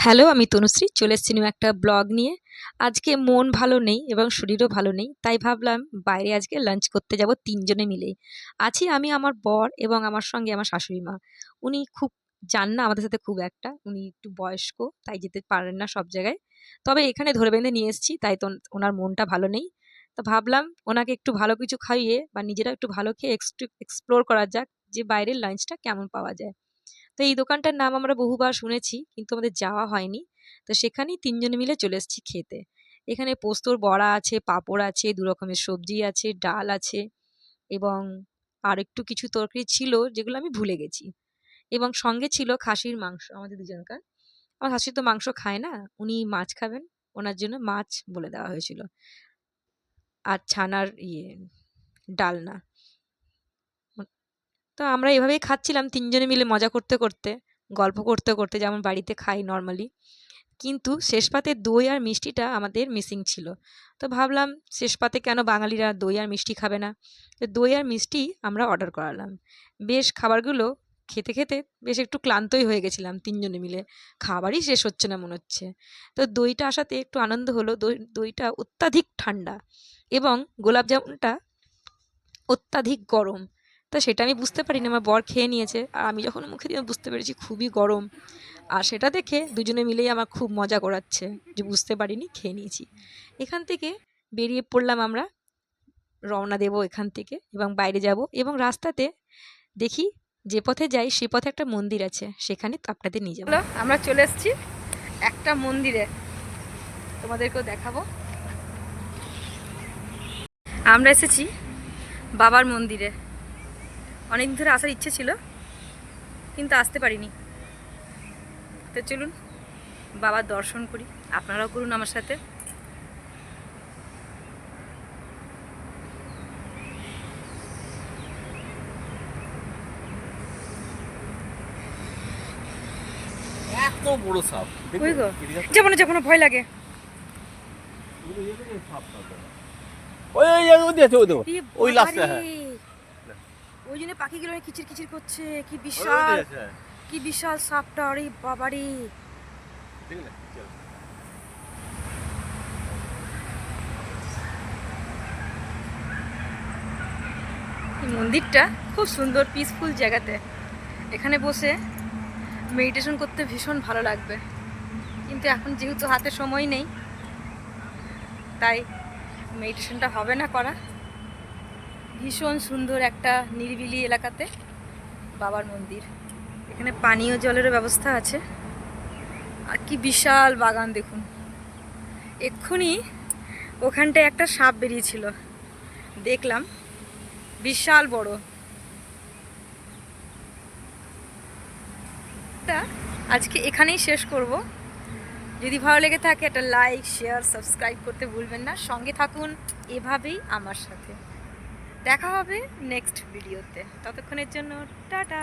Hello, আমি তনুশ্রী, চলে এসেছি একটা ব্লগ নিয়ে। আজকে মন ভালো নেই এবং শরীরও ভালো নেই, তাই ভাবলাম বাইরে আজকে লাঞ্চ করতে যাব তিনজনে মিলে। আছি আমি আমার বর এবং আমার সঙ্গে আমার শাশুড়ি মা। উনি খুব যান না আমাদের সাথে খুব একটা, উনি একটু বয়স্ক, তাই যেতে পারেন না সব জায়গায়। তবে এখানে ধরে বেঁধে নিয়ে এসেছি, তাই তো ওনার মনটা ভালো নেই। তো ভাবলাম ওনাকে একটু ভালো কিছু খাইয়ে বা নিজেরা একটু ভালো খেয়ে এক্সপ্লোর করা যাক যে বাইরের লাঞ্চটা কেমন পাওয়া যায়। তো এই দোকানটার নাম আমরা বহুবার শুনেছি, কিন্তু আমাদের যাওয়া হয়নি। তো সেখানেই তিনজনে মিলে চলে এসেছি খেতে। এখানে পোস্তর বড়া আছে, পাঁপড় আছে, দু রকমের সবজি আছে, ডাল আছে এবং আর একটু কিছু তরকারি ছিল যেগুলো আমি ভুলে গেছি। এবং সঙ্গে ছিল খাসির মাংস, আমাদের দুজনকার। আমার শাশুড়ি তো মাংস খায় না, উনি মাছ খাবেন, ওনার জন্য মাছ বলে দেওয়া হয়েছিল। আর ছানার ইয়ে ডালনা। তো আমরা এভাবেই খাচ্ছিলাম তিনজনে মিলে মজা করতে করতে, গল্প করতে করতে যেমন বাড়িতে খাই নর্মালি। কিন্তু শেষ পাতে দই আর মিষ্টিটা আমাদের মিসিং ছিল। তো ভাবলাম শেষ পাতে কেন বাঙালিরা দই আর মিষ্টি খাবে না? তো দই আর মিষ্টি আমরা অর্ডার করালাম। বেশ খাবারগুলো খেতে খেতে বেশ একটু ক্লান্তই হয়ে গেছিলাম তিনজনে মিলে। খাবারই শেষ হচ্ছে না মনে হচ্ছে। তো দইটা আসাতে একটু আনন্দ হলো, দই, দইটা অত্যাধিক ঠান্ডা এবং গোলাপ জামুনটা অত্যাধিক গরম। তা সেটা আমি বুঝতে পারিনি, আমার বর খেয়ে নিয়েছে। আর আমি যখন মুখে দিয়ে বুঝতে পেরেছি খুবই গরম, আর সেটা দেখে দুজনে মিলেই আমার খুব মজা করাচ্ছে যে বুঝতে পারিনি, খেয়ে নিয়েছি। এখান থেকে বেরিয়ে পড়লাম আমরা, রওনা দেব এখান থেকে এবং বাইরে যাব এবং রাস্তাতে দেখি যে পথে যাই, সে পথে একটা মন্দির আছে, সেখানে আপনাদের নিয়ে যাব। আমরা চলে এসেছি একটা মন্দিরে। তোমাদেরকেও দেখাবো। আমরা এসেছি বাবার মন্দিরে। অনেকদিন ধরে আসার ইচ্ছে ছিল কিন্তু আসতে পারিনি তো চলুন বাবার দর্শন করি আপনারাও করুন আমার সাথে এত বড় সাপ ভয় লাগে ওই ওই লাস্টে হ্যাঁ ওই জন্য পাখিগুলো কিচির কিচির করছে। কি বিশাল। কি বিশাল সাপটা আরে বাবারে। এই মন্দিরটা খুব সুন্দর পিসফুল জায়গাতে। এখানে বসে মেডিটেশন করতে ভীষণ ভালো লাগবে। কিন্তু এখন যেহেতু হাতে সময় নেই তাই মেডিটেশনটা হবে না করা। ভীষণ সুন্দর একটা নিরিবিলি এলাকাতে বাবার মন্দির। এখানে পানীয় জলেরও ব্যবস্থা আছে। আর কি বিশাল বাগান দেখুন। এক্ষুনি ওখানটায় একটা সাপ বেরিয়েছিল। দেখলাম। বিশাল বড়। আজকে এখানেই শেষ করব। যদি ভালো লেগে থাকে একটা লাইক, শেয়ার, সাবস্ক্রাইব করতে ভুলবেন না। সঙ্গে থাকুন এভাবেই আমার সাথে। দেখা হবে নেক্সট ভিডিওতে ততক্ষণের জন্য টাটা।